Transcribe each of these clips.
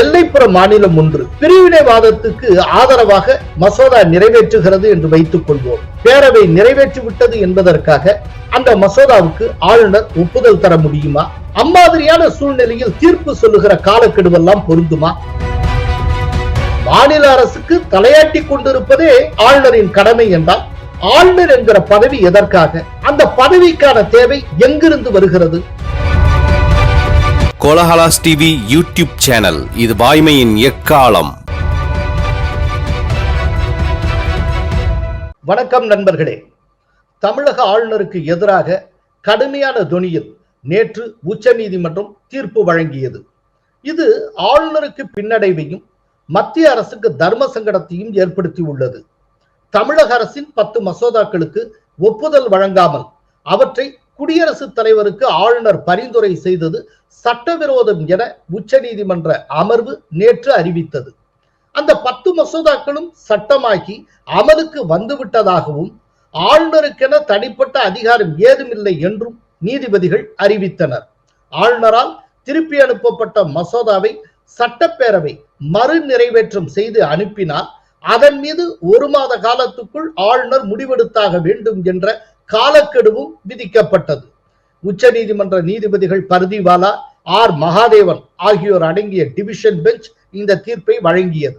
எல்லைப்புற மாநிலம் ஒன்று. பிரிவினைவாதத்துக்கு ஆதரவாக மசோதா நிறைவேற்றுகிறது என்று வைத்துக் கொள்வோம். பேரவை நிறைவேற்றிவிட்டது என்பதற்காக அந்த மசோதாவுக்கு ஆளுநர் ஒப்புதல் தர முடியுமா? அம்மாதிரியான சூழ்நிலையில் தீர்ப்பு சொல்லுகிற காலக்கெடுவெல்லாம் பொருந்துமா? மாநில அரசுக்கு தலையாட்டி கொண்டிருப்பதே ஆளுநரின் கடமை என்றால் ஆளுநர் என்கிற பதவி எதற்காக? அந்த பதவிக்கான தேவை எங்கிருந்து வருகிறது? Kolahalas TV YouTube channel. இது வாய்மையின் எக்காலம். வணக்கம் நண்பர்களே. தமிழக ஆளுநருக்கு எதிராக கடுமையான தொனியில் நேற்று உச்சநீதிமன்றம் தீர்ப்பு வழங்கியது. இது ஆளுநருக்கு பின்னடைவையும் மத்திய அரசுக்கு தர்ம சங்கடத்தையும் ஏற்படுத்தி உள்ளது தமிழக அரசின் பத்து மசோதாக்களுக்கு ஒப்புதல் வழங்காமல் அவற்றை குடியரசுத் தலைவருக்கு ஆளுநர் பரிந்துரை செய்தது சட்டவிரோதம் என உச்சநீதிமன்ற அமர்வு நேற்று அறிவித்தது. அந்த பத்து மசோதாக்களும் சட்டமாக்கி அமலுக்கு வந்துவிட்டதாகவும் ஆளுநருக்கென தனிப்பட்ட அதிகாரம் ஏதுமில்லை என்றும் நீதிபதிகள் அறிவித்தனர். ஆளுநரால் திருப்பி அனுப்பப்பட்ட மசோதாவை சட்டப்பேரவை மறு நிறைவேற்றம் செய்து அனுப்பினால் அதன் மீது ஒரு மாத காலத்துக்குள் ஆளுநர் முடிவெடுத்தாக வேண்டும் என்ற காலக்கெடுவும் விதிக்கப்பட்டது. உச்சநீதிமன்ற நீதிபதிகள் பர்திவாலா ஆர். மகாதேவன் ஆகியோர் அடங்கிய டிவிஷன் பெஞ்ச் இந்த தீர்ப்பை வழங்கியது.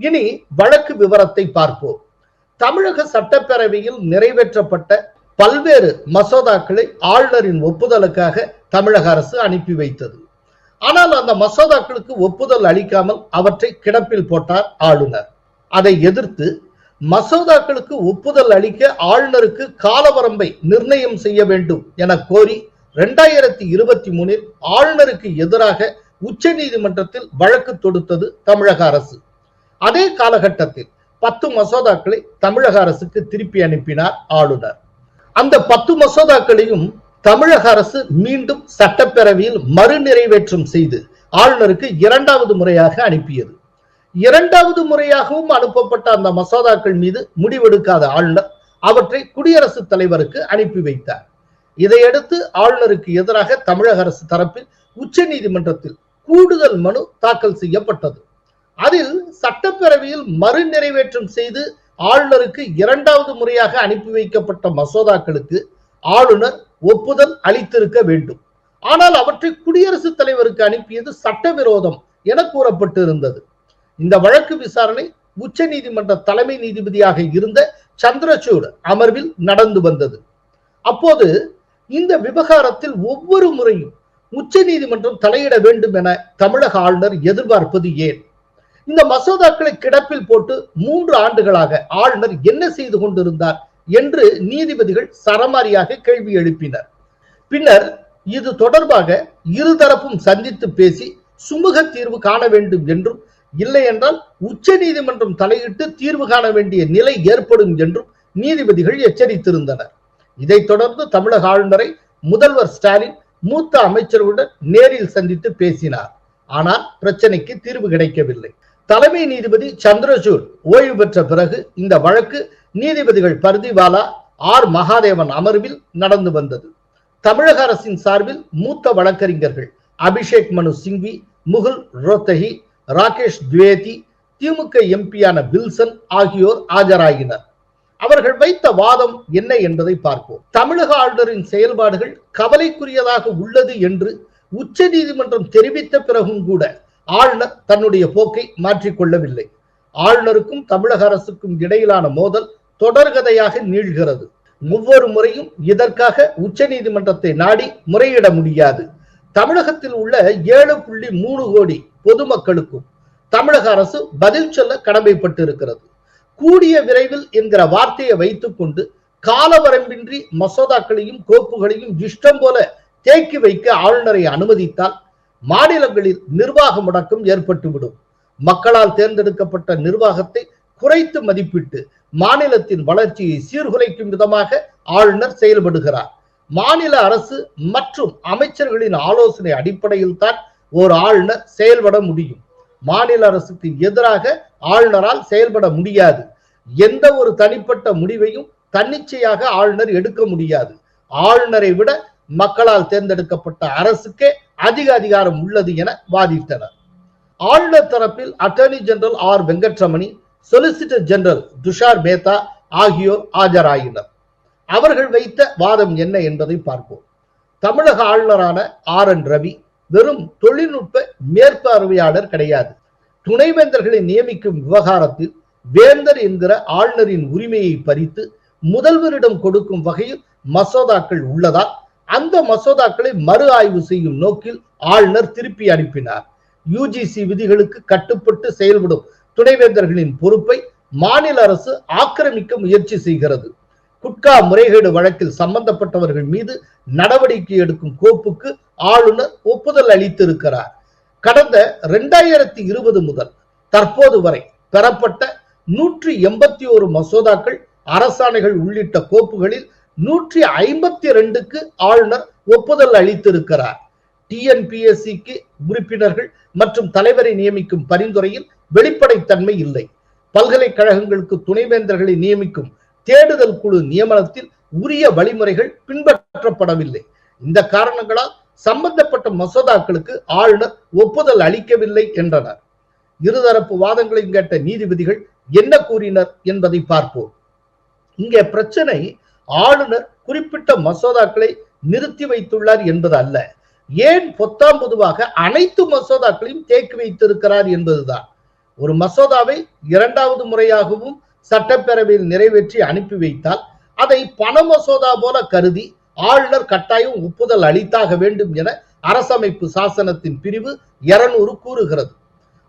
இனி வழக்கு விவரத்தை பார்ப்போம். தமிழக சட்டப்பேரவையில் நிறைவேற்றப்பட்ட பல்வேறு மசோதாக்களை ஆளுநரின் ஒப்புதலுக்காக தமிழக அரசு அனுப்பி வைத்தது. ஆனால் அந்த மசோதாக்களுக்கு ஒப்புதல் அளிக்காமல் அவற்றை கிடப்பில் போட்டார் ஆளுநர். அதை எதிர்த்து மசோதாக்களுக்கு ஒப்புதல் அளிக்க ஆளுநருக்கு காலவரம்பை நிர்ணயம் செய்ய வேண்டும் என கோரி இரண்டாயிரத்தி இருபத்தி மூணில் ஆளுநருக்கு எதிராக உச்ச நீதிமன்றத்தில் வழக்கு தொடுத்தது தமிழக அரசு. அதே காலகட்டத்தில் பத்து மசோதாக்களை தமிழக அரசுக்கு திருப்பி அனுப்பினார் ஆளுநர். அந்த பத்து மசோதாக்களையும் தமிழக அரசு மீண்டும் சட்டப்பேரவையில் மறு நிறைவேற்றம் செய்து ஆளுநருக்கு இரண்டாவது முறையாக அனுப்பியது. இரண்டாவது முறையாகவும் அனுப்பப்பட்ட அந்த மசோதாக்கள் மீது முடிவெடுக்காத ஆளுநர் அவற்றை குடியரசுத் தலைவருக்கு அனுப்பி வைத்தார். இதையடுத்து ஆளுநருக்கு எதிராக தமிழக அரசு தரப்பில் உச்ச நீதிமன்றத்தில் கூடுதல் மனு தாக்கல் செய்யப்பட்டது. அதில் சட்டப்பேரவையில் மறு நிறைவேற்றம் செய்து ஆளுநருக்கு இரண்டாவது முறையாக அனுப்பி வைக்கப்பட்ட மசோதாக்களுக்கு ஆளுநர் ஒப்புதல் அளித்திருக்க வேண்டும். ஆனால் அவற்றை குடியரசுத் தலைவருக்கு அனுப்பியது சட்டவிரோதம் என கூறப்பட்டு இருந்தது இந்த வழக்கு விசாரணை உச்ச நீதிமன்ற தலைமை நீதிபதியாக இருந்த சந்திரசூட் அமர்வில் நடந்து வந்தது. அப்போது இந்த விவகாரத்தில் ஒவ்வொரு முறையும் உச்ச நீதிமன்றம் தலையிட வேண்டும் என தமிழக ஆளுநர் எதிர்பார்ப்பது ஏன்? இந்த மசோதாக்களை கிடப்பில் போட்டு மூன்று ஆண்டுகளாக ஆளுநர் என்ன செய்து கொண்டிருந்தார் என்று நீதிபதிகள் சரமாரியாக கேள்வி எழுப்பினர். பின்னர் இது தொடர்பாக இருதரப்பும் சந்தித்து பேசி சுமூக தீர்வு காண வேண்டும் என்றும் இல்லை என்றால் உச்ச நீதிமன்றம் தலையிட்டு தீர்வு காண வேண்டிய நிலை ஏற்படும் என்றும் நீதிபதிகள் எச்சரித்திருந்தனர். இதைத் தொடர்ந்து தமிழக ஆளுநரை முதல்வர் ஸ்டாலின் மூத்த அமைச்சர்களுடன் நேரில் சந்தித்து பேசினார். ஆனால் பிரச்சனைக்கு தீர்வு கிடைக்கவில்லை. தலைமை நீதிபதி சந்திரசூட் ஓய்வு பெற்ற பிறகு இந்த வழக்கு நீதிபதிகள் பர்திவாலா ஆர் மகாதேவன் அமர்வில் நடந்து வந்தது. தமிழக அரசின் சார்பில் மூத்த வழக்கறிஞர்கள் அபிஷேக் மனு சிங்வி முகுல் ரோத்தகி ராகேஷ் துவேதி திமுக எம்பியான வில்சன் ஆகியோர் ஆஜராகினர். அவர்கள் வைத்த வாதம் என்ன என்பதை பார்ப்போம். தமிழக ஆளுநரின் செயல்பாடுகள் கவலைக்குரியதாக உள்ளது என்று உச்ச நீதிமன்றம் தெரிவித்த பிறகும் கூட ஆளுநர் தன்னுடைய போக்கை மாற்றிக்கொள்ளவில்லை. ஆளுநருக்கும் தமிழக அரசுக்கும் இடையிலான மோதல் தொடர்கதையாக நீள்கிறது. ஒவ்வொரு முறையும் இதற்காக உச்ச நீதிமன்றத்தை நாடி முறையிட முடியாது. தமிழகத்தில் உள்ள ஏழு புள்ளி மூணு கோடி பொதுமக்களுக்கும் தமிழக அரசு பதில் சொல்ல கடமைப்பட்டு இருக்கிறது கூடிய விரைவில் என்கிற வார்த்தையை வைத்துக்கொண்டு காலவரம்பின்றி மசோதாக்களையும் கோப்புகளையும் இஷ்டம் போல தேக்கி வைக்க ஆளுநரை அனுமதித்தால் மாநிலங்களில் நிர்வாக முடக்கம் ஏற்பட்டுவிடும். மக்களால் தேர்ந்தெடுக்கப்பட்ட நிர்வாகத்தை குறைத்து மதிப்பிட்டு மாநிலத்தின் வளர்ச்சியை சீர்குலைக்கும் விதமாக ஆளுநர் செயல்படுகிறார். மாநில அரசு மற்றும் அமைச்சர்களின் ஆலோசனை அடிப்படையில் தான் ஒரு ஆளுநர் செயல்பட முடியும். மாநில அரசுக்கு எதிராக ஆளுநரால் செயல்பட முடியாது. எந்த ஒரு தனிப்பட்ட முடிவையும் தன்னிச்சையாக ஆளுநர் எடுக்க முடியாது. ஆளுநரை விட மக்களால் தேர்ந்தெடுக்கப்பட்ட அரசுக்கே அதிக அதிகாரம் உள்ளது என வாதிட்டனர். ஆளுநர் தரப்பில் attorney general R. Venkataramani solicitor general Tushar Mehta ஆகியோர் ஆஜராயினர். அவர்கள் வைத்த வாதம் என்ன என்பதை பார்ப்போம். தமிழக ஆளுநரான ஆர். என். ரவி வெறும் தொழில்நுட்ப மேற்பார்வையாளர் கிடையாது. துணைவேந்தர்களை நியமிக்கும் விவகாரத்தில் வேந்தர் என்கிற ஆளுநரின் உரிமையை பறித்து முதல்வரிடம் கொடுக்கும் வகையில் மசோதாக்கள் உள்ளதால் அந்த மசோதாக்களை மறு ஆய்வு செய்யும் நோக்கில் ஆளுநர் திருப்பி அனுப்பினார். யுஜிசி விதிகளுக்கு கட்டுப்பட்டு செயல்படும் துணைவேந்தர்களின் பொறுப்பை மாநில அரசு ஆக்கிரமிக்க முயற்சி செய்கிறது. குட்கா முறைகேடு வழக்கில் சம்பந்தப்பட்டவர்கள் மீது நடவடிக்கை எடுக்கும் கோப்புக்கு ஆளுநர் ஒப்புதல் அளித்திருக்கிறார். கடந்த இரண்டாயிரத்தி இருபது முதல் தற்போது வரை பெறப்பட்ட நூற்றி எண்பத்தி ஒரு மசோதாக்கள் அரசாணைகள் உள்ளிட்ட கோப்புகளில் நூற்றி ஐம்பத்தி ரெண்டுக்கு ஆளுநர் ஒப்புதல் அளித்திருக்கிறார். டிஎன்பிஎஸ்சிக்கு உறுப்பினர்கள் மற்றும் தலைவரை நியமிக்கும் பரிந்துரையில் வெளிப்படைத்தன்மை இல்லை. பல்கலைக்கழகங்களுக்கு துணைவேந்தர்களை நியமிக்கும் தேடுதல் குழு நியமனத்தில் உரிய வழிமுறைகள் பின்பற்றப்படவில்லை. இந்த காரணங்களால் சம்பந்தப்பட்ட மசோதாக்களுக்கு ஆளுநர் ஒப்புதல் அளிக்கவில்லை என்றனர். இருதரப்பு வாதங்களையும் கேட்ட நீதிபதிகள் என்ன கூறினர் என்பதை பார்ப்போம். இங்கே பிரச்சனை ஆளுநர் குறிப்பிட்ட மசோதாக்களை நிறுத்தி வைத்துள்ளார் என்பது அல்ல. ஏன் பொத்தாம் பொதுவாக அனைத்து மசோதாக்களையும் தேக்கி வைத்திருக்கிறார் என்பதுதான். ஒரு மசோதாவை இரண்டாவது முறையாகவும் சட்டப்பேரவையில் நிறைவேற்றி அனுப்பி வைத்தால் அதை பண மசோதா போல கருதி ஆளுநர் கட்டாயம் ஒப்புதல் அளித்தாக வேண்டும் என அரசமைப்பு சாசனத்தின் பிரிவு இருநூறு கூறுகிறது.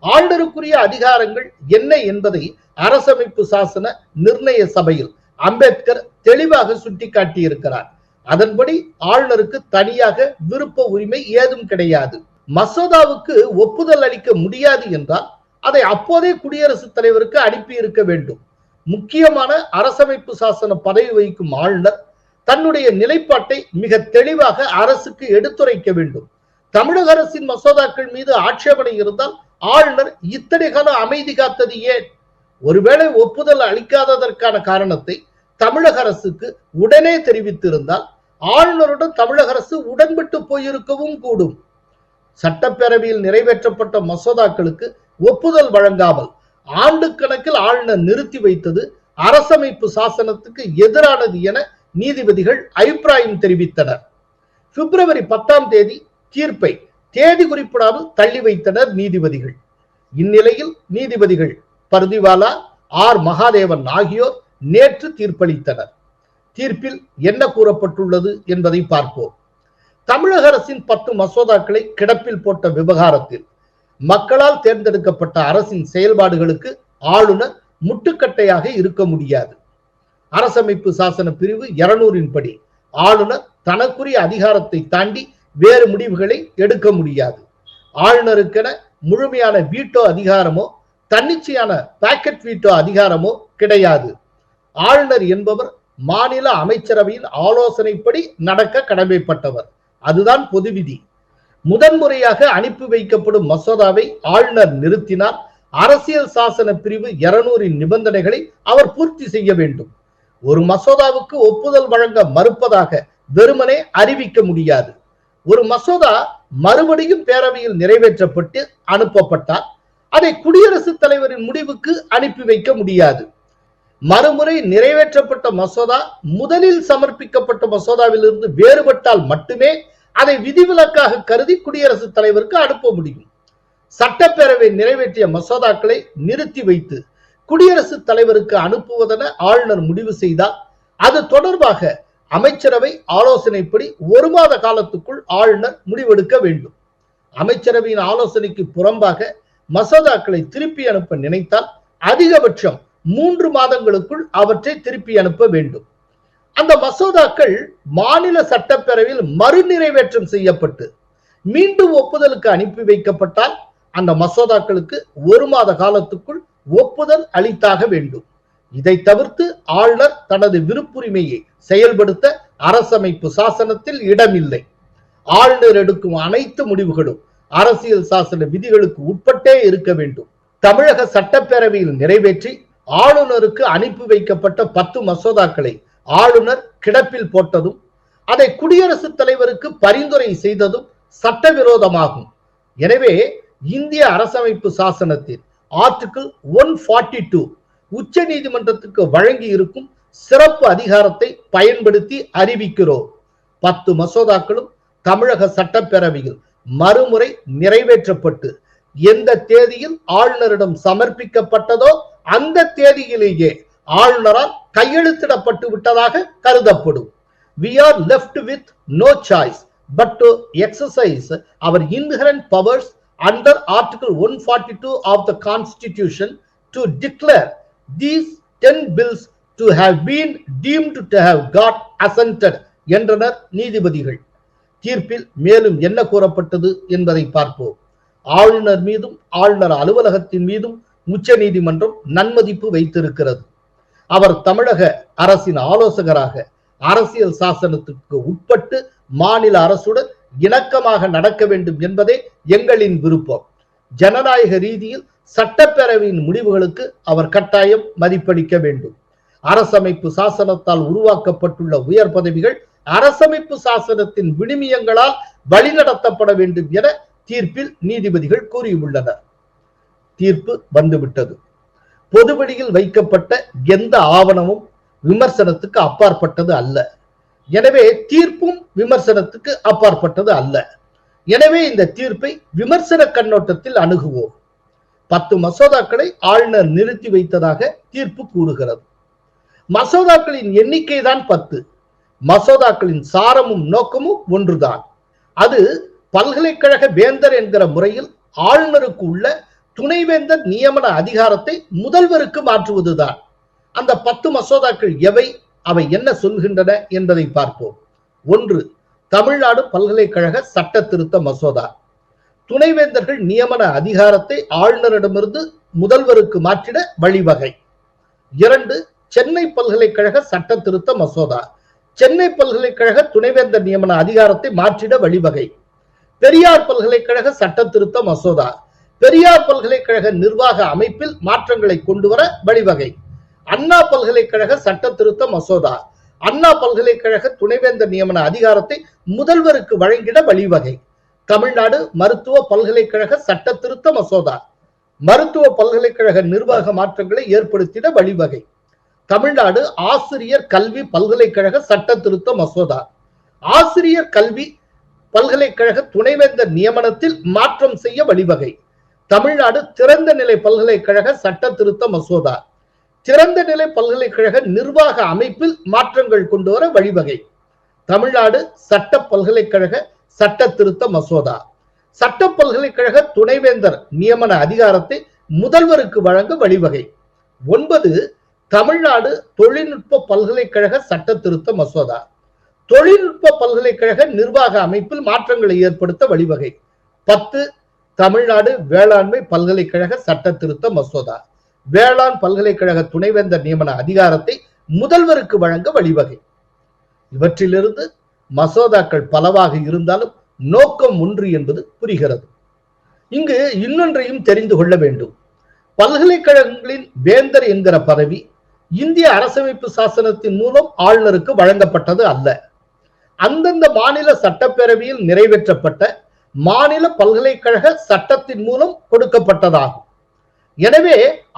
ஆளுநருக்குரிய அதிகாரங்கள் என்ன என்பதை அரசமைப்பு சாசன நிர்ணய சபையில் அம்பேத்கர் தெளிவாக சுட்டிக்காட்டியிருக்கிறார். அதன்படி ஆளுநருக்கு தனியாக விருப்ப உரிமை ஏதும் கிடையாது. மசோதாவுக்கு ஒப்புதல் அளிக்க முடியாது என்றால் அதை அப்போதே குடியரசுத் தலைவருக்கு அனுப்பி இருக்க வேண்டும். முக்கியமான அரசமைப்பு சாசன பதவி வகிக்கும் ஆளுநர் தன்னுடைய நிலைப்பாட்டை மிக தெளிவாக அரசுக்கு எடுத்துரைக்க வேண்டும். தமிழக அரசின் மசோதாக்கள் மீது ஆட்சேபனை இருந்தால் ஆளுநர் இத்தனை காலம் அமைதி காத்தது ஏன்? ஒருவேளை ஒப்புதல் அளிக்காததற்கான காரணத்தை தமிழக அரசுக்கு உடனே தெரிவித்திருந்தால் ஆளுநருடன் தமிழக அரசு உடன்பட்டு போயிருக்கவும் கூடும். சட்டப்பேரவையில் நிறைவேற்றப்பட்ட மசோதாக்களுக்கு ஒப்புதல் வழங்காமல் ஆண்டு கணக்கில் ஆளுநர் நிறுத்தி வைத்தது அரசமைப்பு சாசனத்துக்கு எதிரானது என நீதிபதிகள் அபிப்பிராயம் தெரிவித்தனர். பிப்ரவரி பத்தாம் தேதி தீர்ப்பை தேதி குறிப்பிடாமல் தள்ளி வைத்தனர் நீதிபதிகள். இந்நிலையில் நீதிபதிகள் பர்திவாலா ஆர். மகாதேவன் ஆகியோர் நேற்று தீர்ப்பளித்தனர். தீர்ப்பில் என்ன கூறப்பட்டுள்ளது என்பதை பார்ப்போம். தமிழக அரசின் பத்து மசோதாக்களை கிடப்பில் போட்ட விவகாரத்தில் மக்களால் தேர்ந்தெடுக்கப்பட்ட அரசின் செயல்பாடுகளுக்கு ஆளுநர் முட்டுக்கட்டையாக இருக்க முடியாது. அரசமைப்பு சாசன பிரிவு இருநூறின் படி ஆளுநர் தனக்குரிய அதிகாரத்தை தாண்டி வேறு முடிவுகளை எடுக்க முடியாது. ஆளுநருக்கென முழுமையான வீட்டோ அதிகாரமோ தன்னிச்சையான பாக்கெட் வீட்டோ அதிகாரமோ கிடையாது. ஆளுநர் என்பவர் மாநில அமைச்சரவையின் ஆலோசனைப்படி நடக்க கடமைப்பட்டவர். அதுதான் பொது விதி முதன்முறையாக அனுப்பி வைக்கப்படும் மசோதாவை ஆளுநர் நிறுத்தினார். அரசியல் சாசன பிரிவு இருநூறின் நிபந்தனைகளை அவர் பூர்த்தி செய்ய வேண்டும். ஒரு மசோதாவுக்கு ஒப்புதல் வழங்க மறுப்பதாக வெறுமனே அறிவிக்க முடியாது. ஒரு மசோதா மறுபடியும் பேரவையில் நிறைவேற்றப்பட்டு அனுப்பப்பட்டால் அதை குடியரசுத் தலைவரின் முடிவுக்கு அனுப்பி வைக்க முடியாது. மறுமுறை நிறைவேற்றப்பட்ட மசோதா முதலில் சமர்ப்பிக்கப்பட்ட மசோதாவிலிருந்து வேறுபட்டால் மட்டுமே அதை விதிவிலக்காக கருதி குடியரசுத் தலைவருக்கு அனுப்ப முடியும். சட்டப்பேரவை நிறைவேற்றிய மசோதாக்களை நிறுத்தி வைத்து குடியரசுத் தலைவருக்கு அனுப்புவதென ஆளுநர் முடிவு செய்தால் அது தொடர்பாக அமைச்சரவை ஆலோசனைப்படி ஒரு மாத காலத்துக்குள் ஆளுநர் முடிவெடுக்க வேண்டும். அமைச்சரவையின் ஆலோசனைக்கு புறம்பாக மசோதாக்களை திருப்பி அனுப்ப நினைத்தால் அதிகபட்சம் மூன்று மாதங்களுக்குள் அவற்றை திருப்பி அனுப்ப வேண்டும். அந்த மசோதாக்கள் மாநில சட்டப்பேரவையில் மறுநிறைவேற்றம் செய்யப்பட்டு மீண்டும் ஒப்புதலுக்கு அனுப்பி வைக்கப்பட்டால் அந்த மசோதாக்களுக்கு ஒரு மாத காலத்துக்குள் ஒப்புதல் அளித்தாக வேண்டும். இதை தவிர்த்து ஆளுநர் தனது விருப்புரிமையை செயல்படுத்த அரசமைப்பு சாசனத்தில் இடமில்லை. ஆளுநர் எடுக்கும் அனைத்து முடிவுகளும் அரசியல் சாசன விதிகளுக்கு உட்பட்டே இருக்க வேண்டும். தமிழக சட்டப்பேரவையில் நிறைவேற்றி ஆளுநருக்கு அனுப்பி வைக்கப்பட்ட பத்து மசோதாக்களை ஆளுநர் கிடப்பில் போட்டதும் அதை குடியரசுத் தலைவருக்கு பரிந்துரை செய்ததும் சட்டவிரோதமாகும். எனவே இந்திய அரசமைப்பு சாசனத்தின் ஆர்டிகிள் ஒன் ஃபார்ட்டி டூ உச்ச நீதிமன்றத்துக்கு வழங்கி இருக்கும் சிறப்பு அதிகாரத்தை பயன்படுத்தி அறிவிக்கிறோம். பத்து மசோதாக்களும் தமிழக சட்டப்பேரவையில் மறுமுறை நிறைவேற்றப்பட்டு எந்த தேதியில் ஆளுநரிடம் சமர்ப்பிக்கப்பட்டதோ அந்த தேதியிலேயே ஆளுநரால் கையெழுத்திடப்பட்டு விட்டதாக கருதப்படும் we are left with no choice but to exercise their inherent powers under article one forty two of the Constitution to declare these ten bills to have been deemed to have got assented என்றனர் நீதிபதிகள் தீர்ப்பில் மேலும் என்ன கூறப்பட்டது என்பதை பார்ப்போம் ஆளுநர் மீதும் ஆளுநர் அலுவலகத்தின் மீதும் உச்ச நீதிமன்றம் நன்மதிப்பு வைத்திருக்கிறது அவர் தமிழக அரசின் ஆலோசகராக அரசியல் சாசனத்துக்கு உட்பட்டு மாநில அரசுடன் இணக்கமாக நடக்க வேண்டும் என்பதே எங்களின் விருப்பம். ஜனநாயக ரீதியில் சட்டப்பேரவையின் முடிவுகளுக்கு அவர் கட்டாயம் மதிப்பளிக்க வேண்டும். அரசமைப்பு சாசனத்தால் உருவாக்கப்பட்டுள்ள உயர் பதவிகள் அரசமைப்பு சாசனத்தின் விழுமியங்களால் வழிநடத்தப்பட வேண்டும் என தீர்ப்பில் நீதிபதிகள் கூறியுள்ளனர். தீர்ப்பு வந்துவிட்டது. பொதுவெளியில் வைக்கப்பட்ட எந்த ஆவணமும் விமர்சனத்துக்கு அப்பாற்பட்டது அல்ல. எனவே தீர்ப்பும் விமர்சனத்துக்கு அப்பாற்பட்டது அல்ல. எனவே இந்த தீர்ப்பை விமர்சன கண்ணோட்டத்தில் அணுகுவோம். பத்து மசோதாக்களை ஆளுநர் நிறுத்தி வைத்ததாக தீர்ப்பு கூறுகிறது. மசோதாக்களின் எண்ணிக்கை தான் பத்து. மசோதாக்களின் சாரமும் நோக்கமும் ஒன்றுதான். அது பல்கலைக்கழக வேந்தர் என்கிற முறையில் ஆளுநருக்கு உள்ள துணைவேந்தர் நியமன அதிகாரத்தை முதல்வருக்கு மாற்றுவதுதான். அந்த பத்து மசோதாக்கள் எவை அவை என்ன சொல்கின்றன என்பதை பார்ப்போம். ஒன்று தமிழ்நாடு பல்கலைக்கழக சட்ட திருத்த மசோதா. துணைவேந்தர்கள் நியமன அதிகாரத்தை ஆளுநரிடமிருந்து முதல்வருக்கு மாற்றிட வழிவகை. இரண்டு சென்னை பல்கலைக்கழக சட்ட திருத்த மசோதா. சென்னை பல்கலைக்கழக துணைவேந்தர் நியமன அதிகாரத்தை மாற்றிட வழிவகை. பெரியார் பல்கலைக்கழக சட்ட திருத்த மசோதா. பெரியார் பல்கலைக்கழக நிர்வாக அமைப்பில் மாற்றங்களை கொண்டு வர வழிவகை. அண்ணா பல்கலைக்கழக சட்ட திருத்த மசோதா. அண்ணா பல்கலைக்கழக துணைவேந்தர் நியமன அதிகாரத்தை முதல்வருக்கு வழங்கிட வழிவகை. தமிழ்நாடு மருத்துவ பல்கலைக்கழக சட்ட திருத்த மசோதா. மருத்துவ பல்கலைக்கழக நிர்வாக மாற்றங்களை ஏற்படுத்திட வழிவகை. தமிழ்நாடு ஆசிரியர் கல்வி பல்கலைக்கழக சட்ட திருத்த மசோதா. ஆசிரியர் கல்வி பல்கலைக்கழக துணைவேந்தர் நியமனத்தில் மாற்றம் செய்ய வழிவகை. தமிழ்நாடு திறந்த நிலை பல்கலைக்கழக சட்ட திருத்த மசோதா. திறந்த நிலை பல்கலைக்கழக நிர்வாக அமைப்பில் மாற்றங்கள் கொண்டு வர வழிவகை. தமிழ்நாடு சட்ட பல்கலைக்கழக சட்ட திருத்த மசோதா. சட்ட பல்கலைக்கழக துணைவேந்தர் நியமன அதிகாரத்தை முதல்வருக்கு வழங்க வழிவகை. ஒன்பது தமிழ்நாடு தொழில்நுட்ப பல்கலைக்கழக சட்ட திருத்த மசோதா. தொழில்நுட்ப பல்கலைக்கழக நிர்வாக அமைப்பில் மாற்றங்களை ஏற்படுத்த வழிவகை. பத்து தமிழ்நாடு வேளாண்மை பல்கலைக்கழக சட்ட திருத்த மசோதா. வேளாண் பல்கலைக்கழக துணைவேந்தர் நியமன அதிகாரத்தை முதல்வருக்கு வழங்க வழிவகை. இவற்றிலிருந்து மசோதாக்கள் பலவாக இருந்தாலும் நோக்கம் ஒன்று என்பது புரிகிறது. இங்கு இன்னொன்றையும் தெரிந்து கொள்ள வேண்டும். பல்கலைக்கழகங்களின் வேந்தர் என்கிற பதவி இந்திய அரசமைப்பு சாசனத்தின் மூலம் ஆளுநருக்கு வழங்கப்பட்டது அல்ல. அந்தந்த மாநில சட்டப்பேரவையில் நிறைவேற்றப்பட்ட மாநில பல்கலைக்கழக சட்டத்தின் மூலம் கொடுக்கப்பட்டதாகும். எனவே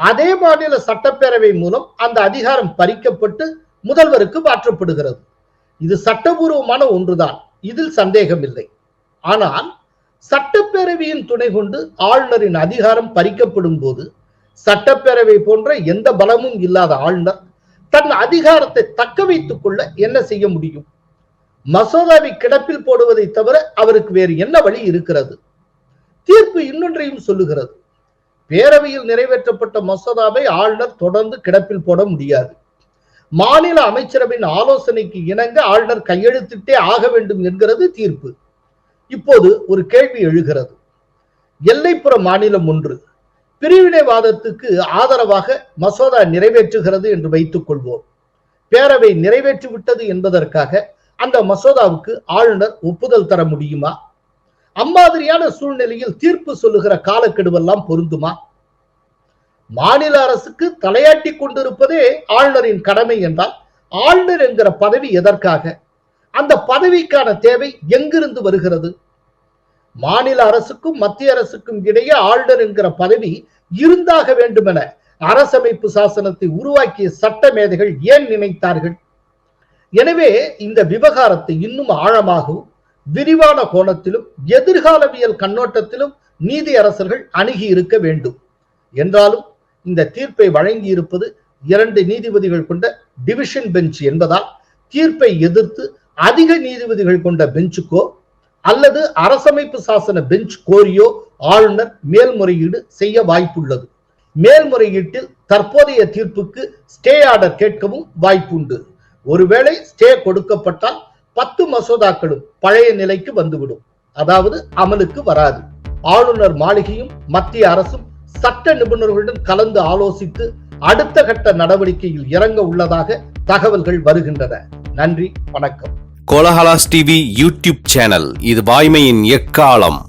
அதே மாநில சட்டப்பேரவை மூலம் அந்த அதிகாரம் பறிக்கப்பட்டு முதல்வருக்கு மாற்றப்படுகிறது. இது சட்டபூர்வமான ஒன்றுதான் இதில் சந்தேகமில்லை. ஆனால் சட்டப்பேரவையின் துணை கொண்டு ஆளுநரின் அதிகாரம் பறிக்கப்படும் போது சட்டப்பேரவை போன்ற எந்த பலமும் இல்லாத ஆளுநர் தன் அதிகாரத்தை தக்க வைத்துக் கொள்ள என்ன செய்ய முடியும்? மசோதாவை கிடப்பில் போடுவதை தவிர அவருக்கு வேறு என்ன வழி இருக்கிறது? தீர்ப்பு இன்னொன்றையும் சொல்லுகிறது. பேரவையில் நிறைவேற்றப்பட்ட மசோதாவை ஆளுநர் தொடர்ந்து கிடப்பில் போட முடியாது. மாநில அமைச்சரவையின் ஆலோசனைக்கு இணங்க ஆளுநர் கையெழுத்திட்டே ஆக வேண்டும் என்கிறது தீர்ப்பு. இப்போது ஒரு கேள்வி எழுகிறது. எல்லைப்புற மாநிலம் ஒன்று. பிரிவினைவாதத்துக்கு ஆதரவாக மசோதா நிறைவேற்றுகிறது என்று வைத்துக் கொள்வோம். பேரவை நிறைவேற்றிவிட்டது என்பதற்காக அந்த மசோதாவுக்கு ஆளுநர் ஒப்புதல் தர முடியுமா? அம்மாதிரியான சூழ்நிலையில் தீர்ப்பு சொல்லுகிற காலக்கெடுவெல்லாம் பொருந்துமா? மாநில அரசுக்கு தலையாட்டி கொண்டிருப்பதே ஆளுநரின் கடமை என்றால் ஆளுநர் என்கிற பதவி எதற்காக? அந்த பதவிக்கான தேவை எங்கிருந்து வருகிறது? மாநில அரசுக்கும் மத்திய அரசுக்கும் இடையே ஆளுநர் என்கிற பதவி இருந்தாக வேண்டுமென அரசமைப்பு சாசனத்தை உருவாக்கிய சட்ட மேதைகள் ஏன் நினைத்தார்கள்? எனவே இந்த விவகாரத்தை இன்னும் ஆழமாகவும் விரிவான கோணத்திலும் எதிர்காலவியல் கண்ணோட்டத்திலும் நீதி அரசர்கள் அணுகி இருக்க வேண்டும். என்றாலும் இந்த தீர்ப்பை வழங்கி இருப்பது இரண்டு நீதிபதிகள் கொண்ட டிவிஷன் பெஞ்ச் என்பதால் தீர்ப்பை எதிர்த்து அதிக நீதிபதிகள் கொண்ட பெஞ்சுக்கோ அல்லது அரசமைப்பு சாசன பெஞ்ச் கோரியோ ஆளுநர் மேல்முறையீடு செய்ய வாய்ப்புள்ளது. மேல்முறையீட்டில் தற்போதைய தீர்ப்புக்கு ஸ்டே ஆர்டர் கேட்கவும் வாய்ப்புண்டு. ஒருவேளை ஸ்டே கொடுக்கப்பட்டால் பத்து மசோதாக்களும் பழைய நிலைக்கு வந்துவிடும். அதாவது அமலுக்கு வராது. ஆளுநர் மாளிகையும் மத்திய அரசும் சட்ட நிபுணர்களுடன் கலந்து ஆலோசித்து அடுத்த கட்ட நடவடிக்கையில் இறங்க உள்ளதாக தகவல்கள் வருகின்றன. நன்றி வணக்கம். கோலஹலாஸ் டிவி யூடியூப் சேனல் இது வாய்மையின் எக்காலம்.